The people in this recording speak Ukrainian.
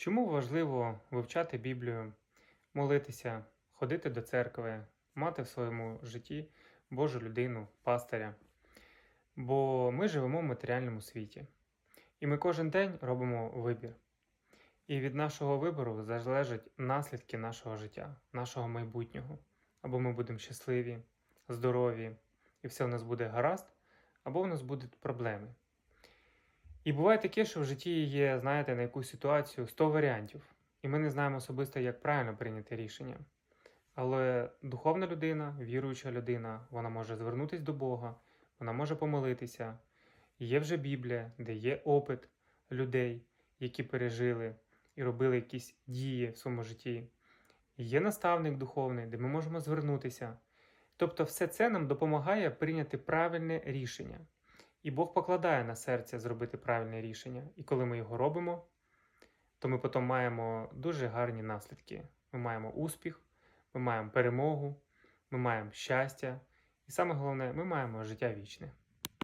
Чому важливо вивчати Біблію, молитися, ходити до церкви, мати в своєму житті Божу людину, пастиря? Бо ми живемо в матеріальному світі, і ми кожен день робимо вибір. І від нашого вибору залежать наслідки нашого життя, нашого майбутнього. Або ми будемо щасливі, здорові, і все у нас буде гаразд, або у нас будуть проблеми. І буває таке, що в житті є, знаєте, на якусь ситуацію 100 варіантів, і ми не знаємо особисто, як правильно прийняти рішення. Але духовна людина, віруюча людина, вона може звернутися до Бога, вона може помолитися. Є вже Біблія, де є опит людей, які пережили і робили якісь дії в своєму житті. Є наставник духовний, де ми можемо звернутися. Тобто, все це нам допомагає прийняти правильне рішення. І Бог покладає на серце зробити правильне рішення. І коли ми його робимо, то ми потім маємо дуже гарні наслідки. Ми маємо успіх, ми маємо перемогу, ми маємо щастя, і саме головне, ми маємо життя вічне.